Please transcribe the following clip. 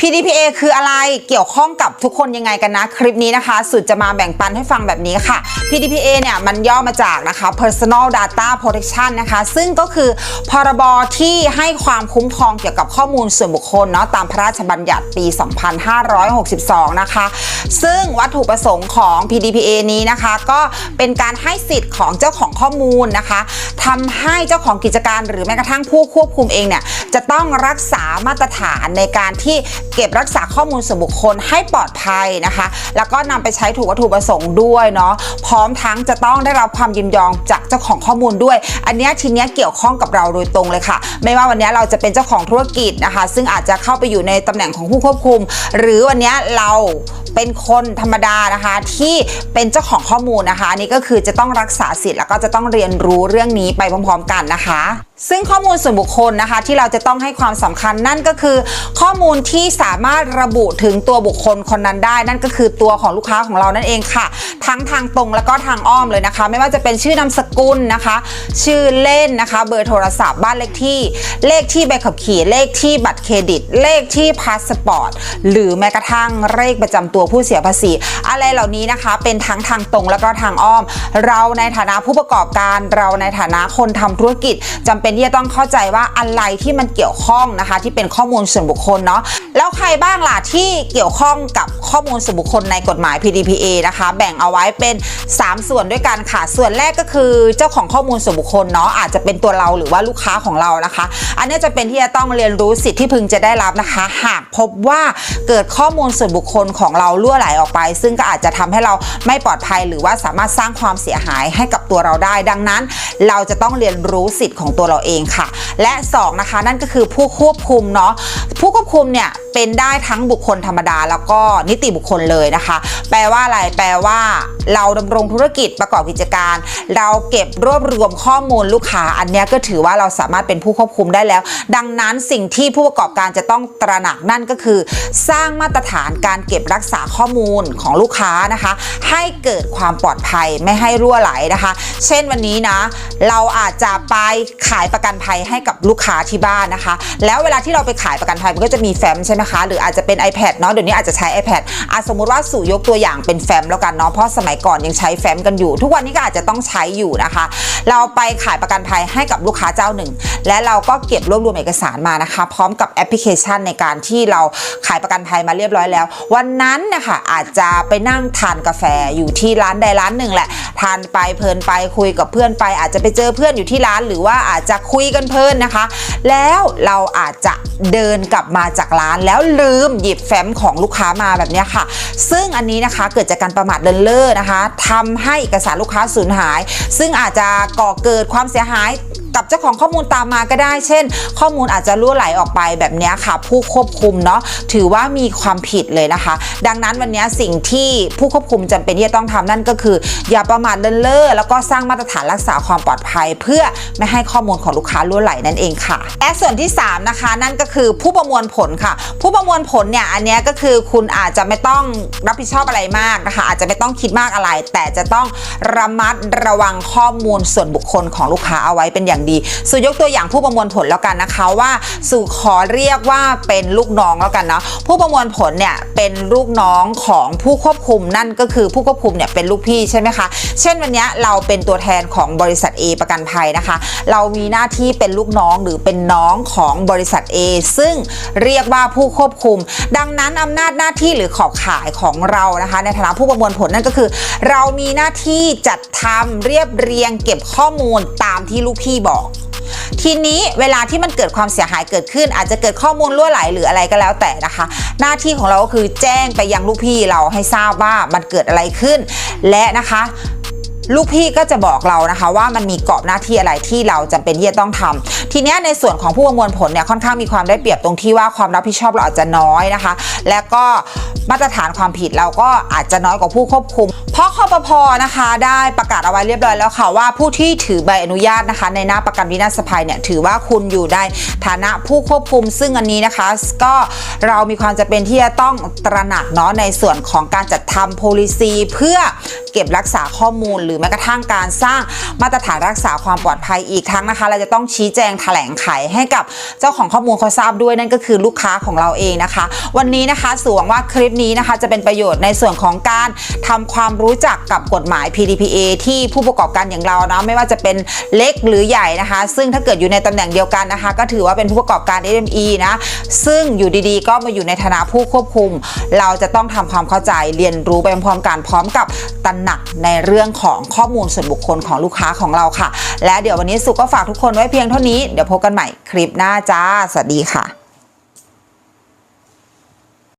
PDPA คืออะไร เกี่ยวข้องกับทุกคนยังไงกันนะ คลิปนี้นะคะ สุดจะมาแบ่งปันให้ฟังแบบนี้ค่ะ PDPA เนี่ยมันย่อมาจากนะคะ Personal Data Protection นะคะ ซึ่งก็คือพรบที่ให้ความคุ้มครองเกี่ยวกับข้อมูลส่วนบุคคลเนาะตามพระราชบัญญัติปี 2562 นะคะ ซึ่งวัตถุประสงค์ของ PDPA นี้นะคะ ก็เป็นการให้สิทธิ์ของเจ้าของข้อมูลนะคะทำให้เจ้าของกิจการหรือแม้กระทั่งผู้ควบคุมเองเนี่ยจะต้องรักษามาตรฐานในการที่เก็บรักษาข้อมูลส่วนบุคคลให้ปลอดภัยนะคะ แล้วก็นำไปใช้ถูกวัตถุประสงค์ด้วยเนาะพร้อมทั้งจะต้องได้รับความยินยอมจากเจ้าของข้อมูลด้วย อันนี้ทีนี้เกี่ยวข้องกับเราโดยตรงเลยค่ะ ไม่ว่าวันนี้เราจะเป็นเจ้าของธุรกิจนะคะ ซึ่งอาจจะเข้าไปอยู่ในตำแหน่งของผู้ควบคุม หรือวันนี้เราเป็นคนธรรมดานะคะที่เป็นเจ้าของข้อมูลนะคะนนี้ก็คือจะต้องรักษาสิทธิ์แล้วก็จะต้องเรียนรู้เรื่องนี้ไปพร้อม ๆ กันนะคะ ซึ่งข้อมูลส่วนบุคคลนะคะที่เราจะต้องให้ความสำคัญนั่นก็คือ ข้อมูลที่สามารถระบุถึงตัวบุคคลคนนั้นได้ นั่นก็คือตัวของลูกค้าของเรานั่นเองค่ะ ทั้งทางตรงแล้วก็ทางอ้อมเลยนะคะ ไม่ว่าจะเป็นชื่อนามสกุลนะคะ ชื่อเล่นนะคะ เบอร์โทรศัพท์บ้านเลขที่ เลขที่ใบขับขี่เลขที่บัตรเครดิต เลขที่พาสปอร์ตหรือแม้กระทั่งเลขประจำตัวผู้เสียภาษี อะไรเหล่านี้นะคะเป็นทั้งทางตรงแล้วก็ทางอ้อม เราในฐานะผู้ประกอบการเราในฐานะคนทำธุรกิจจำเป็นที่จะต้องเข้าใจว่าอะไรที่มันเกี่ยวข้องนะคะ ที่เป็นข้อมูลส่วนบุคคลเนาะแล้วใครบ้างล่ะที่เกี่ยวข้องกับข้อมูลส่วนบุคคลในกฎหมาย PDPA นะคะ แบ่งเอาไว้เป็น 3 ส่วนด้วยกันค่ะ ส่วนแรกก็คือเจ้าของข้อมูลส่วนบุคคลเนาะอาจจะเป็นตัวเราหรือว่าลูกค้าของเรานะคะ อันนี้จะเป็นที่จะต้องเรียนรู้สิทธิที่พึงจะได้รับนะคะ หากพบว่าเกิดข้อมูลส่วนบุคคลของเราล่วไหลออกไป ซึ่งก็อาจจะทำให้เราไม่ปลอดภัยหรือว่าสามารถสร้างความเสียหายให้กับตัวเราได้ ดังนั้น เราจะต้องเรียนรู้สิทธิ์ของตัวเราเองค่ะ และ 2 นะคะ นั่นก็คือผู้ควบคุมเนาะผู้ควบคุมเนี่ยเป็นได้ทั้งบุคคลธรรมดา แล้วก็นิติบุคคลเลยนะคะ แปลว่าอะไรแปลว่า เราดำรงธุรกิจประกอบกิจการ เราเก็บรวบรวมข้อมูลลูกค้า อันนี้ก็ถือว่าเราสามารถเป็นผู้ควบคุมได้แล้ว ดังนั้นสิ่งที่ผู้ประกอบการจะต้องตระหนักนั่นก็คือ สร้างมาตรฐานการเก็บรักษาข้อมูลของลูกค้านะคะ ให้เกิดความปลอดภัยไม่ให้รั่วไหลนะคะ เช่นวันนี้นะ เราอาจจะไปขายประกันภัยให้กับลูกค้าที่บ้านนะคะ แล้วเวลาที่เราไปขายประกันภัยมันก็จะมีแฟ้มใช่ไหมคะหรืออาจจะเป็น iPad เนาะเดี๋ยวนี้อาจจะใช้ iPad อะสมมุติว่าสู่ยกตัวอย่างเป็นแฟ้มแล้วกันเนาะเพราะสมัยก่อนยังใช้แฟ้มกันอยู่ ทุกวันนี้ก็อาจจะต้องใช้อยู่นะคะ เราไปขายประกันภัยให้กับลูกค้าเจ้าหนึ่ง และเราก็เก็บรวบรวมเอกสารมานะคะ พร้อมกับแอปพลิเคชันในการที่เราขายประกันภัยมาเรียบร้อยแล้ว วันนั้นนะคะอาจจะไปนั่งทานกาแฟอยู่ที่ร้านใดร้านหนึ่งแหละทานไปเพลินไปคุยกับเพื่อนไป อาจจะไปเจอเพื่อนอยู่ที่ร้านหรือว่าอาจจะจะคุยกันเพลินนะคะ แล้วเราอาจจะเดินกลับมาจากร้าน แล้วลืมหยิบแฟ้มของลูกค้ามาแบบนี้ค่ะ ซึ่งอันนี้นะคะเกิดจากการประมาทเลินเล่อนะคะทำให้เอกสารลูกค้าสูญหาย ซึ่งอาจจะก่อเกิดความเสียหาย กับเจ้าของข้อมูลตามมาก็ได้ เช่น ข้อมูลอาจจะรั่วไหลออกไปแบบนี้ค่ะ ผู้ควบคุมเนาะถือว่ามีความผิดเลยนะคะ ดังนั้นวันนี้สิ่งที่ผู้ควบคุมจำเป็นที่จะต้องทำนั่นก็คือ อย่าประมาทเลินเล่อแล้วก็สร้างมาตรฐานรักษาความปลอดภัย เพื่อไม่ให้ข้อมูลของลูกค้ารั่วไหลนั่นเองค่ะและส่วนที่สามนะคะ นั่นก็คือผู้ประมวลผลค่ะ ผู้ประมวลผลเนี่ยอันนี้ก็คือคุณอาจจะไม่ต้องรับผิดชอบอะไรมากนะคะ อาจจะไม่ต้องคิดมากอะไร แต่จะต้องระมัดระวังข้อมูลส่วนบุคคลของลูกค้าเอาไว้เป็นอย่างดีสู่ยกตัวอย่างผู้ประมวลผลแล้วกันนะคะว่าสู่ขอเรียกว่าเป็นลูกน้องแล้วกันเนาะผู้ประมวลผลเนี่ยเป็นลูกน้องของผู้ควบคุมนั่นก็คือผู้ควบคุมเนี่ยเป็นลูกพี่ใช่ไหมคะเช่นวันนี้เราเป็นตัวแทนของบริษัท A ประกันภัยนะคะ เรามีหน้าที่เป็นลูกน้องหรือเป็นน้องของบริษัท A ซึ่งเรียกว่าผู้ควบคุม ดังนั้นอำนาจหน้าที่หรือขอบข่ายของเรานะคะ ในฐานะผู้ประมวลผลนั่นก็คือ เรามีหน้าที่จัดทำเรียบเรียงเก็บข้อมูลตามที่ลูกพี่บอกทีนี้เวลาที่มันเกิดความเสียหายเกิดขึ้น อาจจะเกิดข้อมูลรั่วไหลหรืออะไรก็แล้วแต่นะคะ หน้าที่ของเราก็คือแจ้งไปยังลูกพี่เราให้ทราบว่ามันเกิดอะไรขึ้น และนะคะลูกพี่ก็จะบอกเรานะคะว่ามันมีกรอบหน้าที่อะไรที่เราจำเป็นที่จะต้องทำทีนี้ในส่วนของผู้ประมวลผลเนี่ยค่อนข้างมีความได้เปรียบตรงที่ว่าความรับผิดชอบเราอาจจะน้อยนะคะ และก็มาตรฐานความผิดเราก็อาจจะน้อยกว่าผู้ควบคุม ราะคอปพนะคะ ได้ประกาศเอาไว้เรียบร้อยแล้วค่ะว่าผู้ที่ถือใบอนุญาตนะคะ ในหน้าประกันวินาศภัยเนี่ยถือว่าคุณอยู่ในฐานะผู้ควบคุม ซึ่งอันนี้นะคะ ก็เรามีความจำเป็นที่จะต้องตระหนักเนาะในส่วนของการจัดทำ policy เพื่อเก็บรักษาข้อมูล หรือแม้กระทั่งการสร้างมาตรฐานรักษาความปลอดภัยอีกทั้งนะคะ เราจะต้องชี้แจงแถลงไขให้กับเจ้าของข้อมูลเขาทราบด้วยนั่นก็คือลูกค้าของเราเองนะคะ วันนี้นะคะสวงว่าคลิปนี้นะคะจะเป็นประโยชน์ในส่วนของการทำความรูู้้จักกับกฎหมาย PDPA ที่ผู้ประกอบการอย่างเราเนาะไม่ว่าจะเป็นเล็กหรือใหญ่นะคะ ซึ่งถ้าเกิดอยู่ในตำแหน่งเดียวกันนะคะ ก็ถือว่าเป็นผู้ประกอบการ SME นะซึ่งอยู่ดีๆ ก็มาอยู่ในฐานะผู้ควบคุม เราจะต้องทำความเข้าใจเรียนรู้ไปพร้อมๆกันพร้อมกับตระหนักในเรื่องของข้อมูลส่วนบุคคลของลูกค้าของเราค่ะ และเดี๋ยววันนี้สุก็ฝากทุกคนไว้เพียงเท่านี้เดี๋ยวพบกันใหม่คลิปหน้าจ้าสวัสดีค่ะ